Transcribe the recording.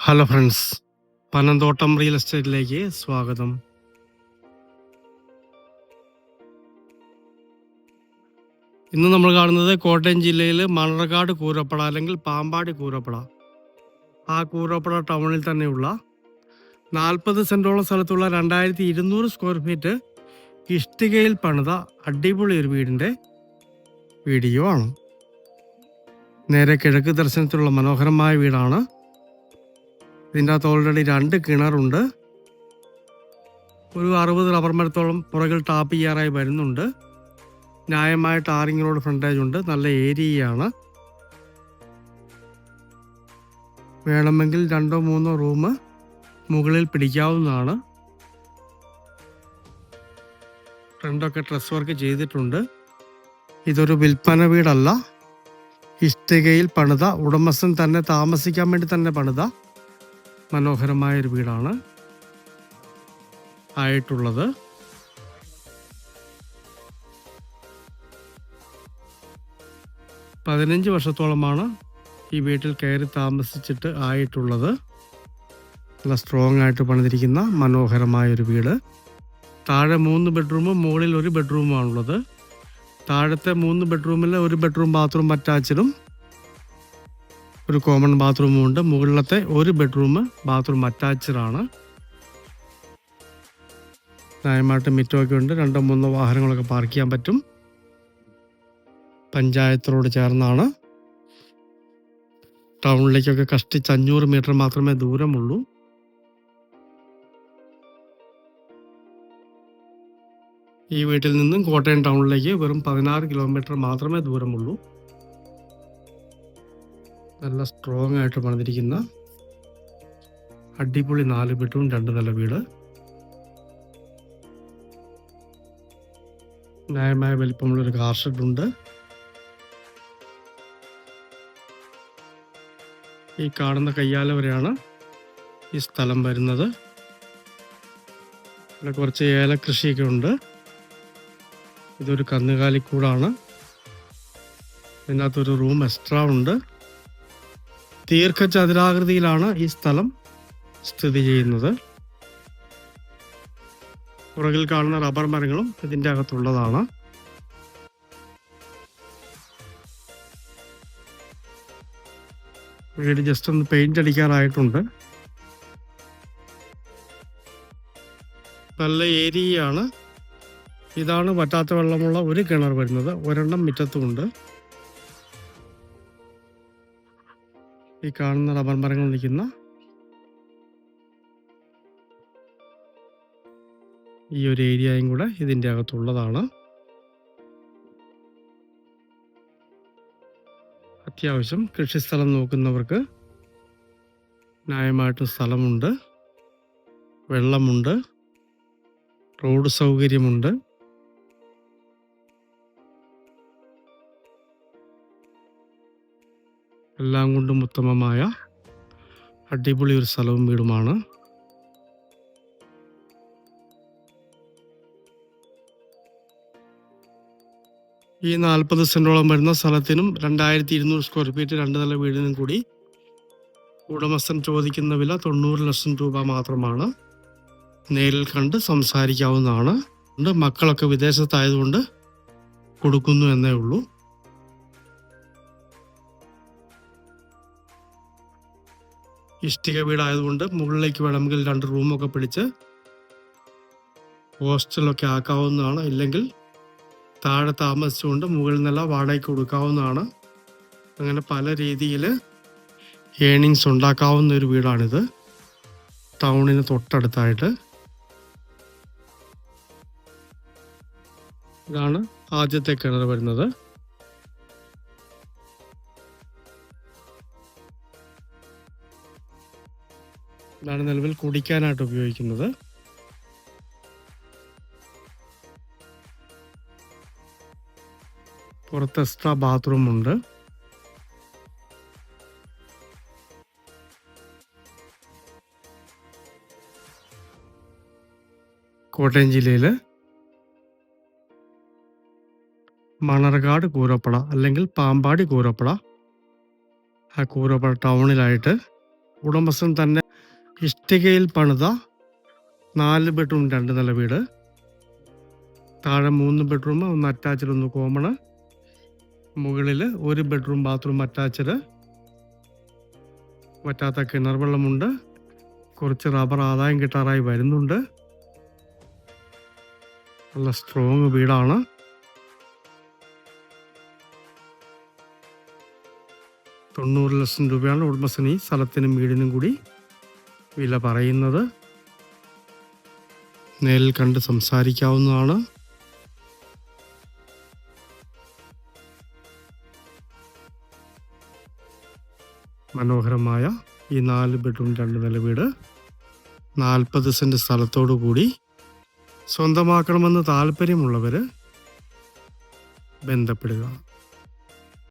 Hello friends Panamthottam real എസ്റ്റേറ്റിലേക്ക് സ്വാഗതം. ഇന്ന് നമ്മൾ കാണുന്നത് കോട്ടയം ജില്ലയിൽ മണർകാട് കൂരപ്പട അല്ലെങ്കിൽ പാമ്പാടി കൂരപ്പട ആ കൂരപ്പട ടൗണിൽ തന്നെയുള്ള നാൽപ്പത് സെന്റോളം സ്ഥലത്തുള്ള രണ്ടായിരത്തി ഇരുന്നൂറ് സ്ക്വയർ ഫീറ്റ് ഇഷ്ടികയിൽ പണിത അടിപൊളി ഒരു വീടിന്റെ വീഡിയോ ആണ്. നേരെ കിഴക്ക് ദർശനത്തിലുള്ള മനോഹരമായ വീടാണ് ഇതിന്റെ അകത്ത് ഓൾറെഡി രണ്ട് കിണറുണ്ട്. ഒരു അറുപത് റബ്ബർ മരത്തോളം പുറകിൽ ടാപ്പ് ചെയ്യാറായി വരുന്നുണ്ട്. ന്യായമായ ടാറിംഗ് റോഡ് ഫ്രണ്ടേജ് ഉണ്ട്. നല്ല ഏരിയയാണ്. വേണമെങ്കിൽ രണ്ടോ മൂന്നോ റൂം മുകളിൽ പിടിക്കാവുന്നതാണ്. ഫ്രണ്ടൊക്കെ ഡ്രസ് വർക്ക് ചെയ്തിട്ടുണ്ട്. ഇതൊരു വിൽപ്പന വീടല്ല. ഇഷ്ടികയിൽ പണിത ഉടമസ്ഥൻ തന്നെ താമസിക്കാൻ വേണ്ടി തന്നെ പണിത. മനോഹരമായ ഒരു വീടാണ്. ആയിട്ടുള്ളത്. പതിനഞ്ച് വർഷത്തോളമാണ് ഈ വീട്ടിൽ കയറി താമസിച്ചിട്ട് ആയിട്ടുള്ളത്. നല്ല സ്ട്രോങ് ആയിട്ട് പണിതിരിക്കുന്ന മനോഹരമായ ഒരു വീട്. താഴെ മൂന്ന് ബെഡ്റൂമും മുകളിൽ ഒരു ബെഡ്റൂമാണുള്ളത് താഴത്തെ മൂന്ന് ബെഡ്റൂമിൽ ഒരു ബെഡ്റൂം ബാത്റൂം അറ്റാച്ചഡും ഒരു കോമൺ ബാത്റൂമും ഉണ്ട് മുകളിലത്തെ ഒരു ബെഡ്റൂം ബാത്റൂം അറ്റാച്ച്ഡ് ആണ് ന്യായമായിട്ട് മിറ്റമൊക്കെ ഉണ്ട്. രണ്ടോ മൂന്നോ വാഹനങ്ങളൊക്കെ പാർക്ക് ചെയ്യാൻ പറ്റും. പഞ്ചായത്തിനോട് ചേർന്നാണ്. ടൗണിലേക്കൊക്കെ കഷ്ടിച്ച് അഞ്ഞൂറ് മീറ്റർ മാത്രമേ ദൂരമുള്ളൂ. ഈ വീട്ടിൽ നിന്നും കോട്ടയം ടൗണിലേക്ക് വെറും പതിനാറ് കിലോമീറ്റർ മാത്രമേ ദൂരമുള്ളൂ. നല്ല സ്ട്രോങ് ആയിട്ട് പണിതിരിക്കുന്ന അടിപൊളി നാല് ബെഡ്റൂം രണ്ട് നില വീട്. ന്യായമായ വലിപ്പമുള്ളൊരു കാർ ഷെഡുണ്ട് ഈ കാണുന്ന കയ്യാല വരെയാണ് ഈ സ്ഥലം വരുന്നത്. ഇവിടെ കുറച്ച് ഏലക്കൃഷിയൊക്കെ ഉണ്ട്. ഇതൊരു കന്നുകാലിക്കൂടാണ് ഇതിനകത്തൊരു റൂം എക്സ്ട്രാ ഉണ്ട്. ദീർഘചതുരാകൃതിയിലാണ് ഈ സ്ഥലം സ്ഥിതി ചെയ്യുന്നത്. പുറകിൽ കാണുന്ന റബ്ബർ മരങ്ങളും ഇതിന്റെ അകത്തുള്ളതാണ്. വീട് ജസ്റ്റ് ഒന്ന് പെയിന്റ് അടിക്കാറായിട്ടുണ്ട് നല്ല ഏരിയയാണ്. ഇതാണ് വറ്റാത്ത വെള്ളമുള്ള ഒരു കിണർ വരുന്നത്. ഒരെണ്ണം മുറ്റത്തുമുണ്ട്. ഈ കാണുന്ന റബ്ബർ മരങ്ങൾ നിൽക്കുന്ന ഈ ഒരു ഏരിയയും കൂടെ ഇതിന്റെ അകത്തുള്ളതാണ്. അത്യാവശ്യം കൃഷിസ്ഥലം നോക്കുന്നവർക്ക് ന്യായമായിട്ട് സ്ഥലമുണ്ട് വെള്ളമുണ്ട് റോഡ് സൗകര്യമുണ്ട്. എല്ലാം കൊണ്ടും ഉത്തമമായ അടിപൊളി ഒരു സ്ഥലവും വീടുമാണ്. ഈ നാൽപ്പത് സെന്റോളം വരുന്ന സ്ഥലത്തിനും രണ്ടായിരത്തി ഇരുന്നൂറ് സ്ക്വയർ ഫീറ്റ് രണ്ട് നില വീടിനും കൂടി ഉടമസ്ഥൻ ചോദിക്കുന്ന വില തൊണ്ണൂറ് ലക്ഷം രൂപ മാത്രമാണ്. നേരിൽ കണ്ട് സംസാരിക്കാവുന്നതാണ്. മക്കളൊക്കെ വിദേശത്തായതുകൊണ്ട് കൊടുക്കുന്നു എന്നേ ഉള്ളൂ. ഇഷ്ടിക വീടായതുകൊണ്ട് മുകളിലേക്ക് വേണമെങ്കിൽ രണ്ട് റൂമൊക്കെ പിടിച്ച് ഹോസ്റ്റലൊക്കെ ആക്കാവുന്നതാണ്. ഇല്ലെങ്കിൽ താഴെ താമസിച്ചുകൊണ്ട് മുകളിൽ നില വാടകയ്ക്ക് കൊടുക്കാവുന്നതാണ്. അങ്ങനെ പല രീതിയിൽ ഏണിങ്സ് ഉണ്ടാക്കാവുന്ന ഒരു വീടാണിത്. ടൗണിന് തൊട്ടടുത്തായിട്ട്. ഇതാണ് ആദ്യത്തെ കിണർ വരുന്നത്. ഇതാണ് നിലവിൽ കുടിക്കാനായിട്ട് ഉപയോഗിക്കുന്നത്. പുറത്ത് എക്സ്ട്രാ ബാത്റൂം ഉണ്ട്. കോട്ടയം ജില്ലയിൽ മണർകാട് കൂരപ്പട അല്ലെങ്കിൽ പാമ്പാടി കൂരപ്പട ആ കൂരപ്പട ടൗണിലായിട്ട് ഉടമസ്ഥൻ തന്നെ ഇഷ്ടികയിൽ പണിത നാല് ബെഡ്റൂം രണ്ട് നില വീട്. താഴെ മൂന്ന് ബെഡ്റൂം ഒന്ന് അറ്റാച്ച്ഡ് ഒന്ന് കോമണ് മുകളിൽ ഒരു ബെഡ്റൂം ബാത്റൂം അറ്റാച്ച്ഡ് പറ്റാത്ത കിണർ വെള്ളമുണ്ട്. കുറച്ച് റബ്ബർ ആദായം കിട്ടാറായി വരുന്നുണ്ട്. നല്ല സ്ട്രോങ് വീടാണ്. തൊണ്ണൂറ് ലക്ഷം രൂപയാണ് ഉടമസ്ഥൻ സ്ഥലത്തിനും വീടിനും കൂടി വില പറയുന്നത് നേരിൽ കണ്ട് സംസാരിക്കാവുന്നതാണ്. മനോഹരമായ ഈ നാല് ബെഡ്റൂം രണ്ട് നില വീട് നാൽപ്പത് സെന്റ് സ്ഥലത്തോടു കൂടി സ്വന്തമാക്കണമെന്ന് താല്പര്യമുള്ളവർ ബന്ധപ്പെടുക.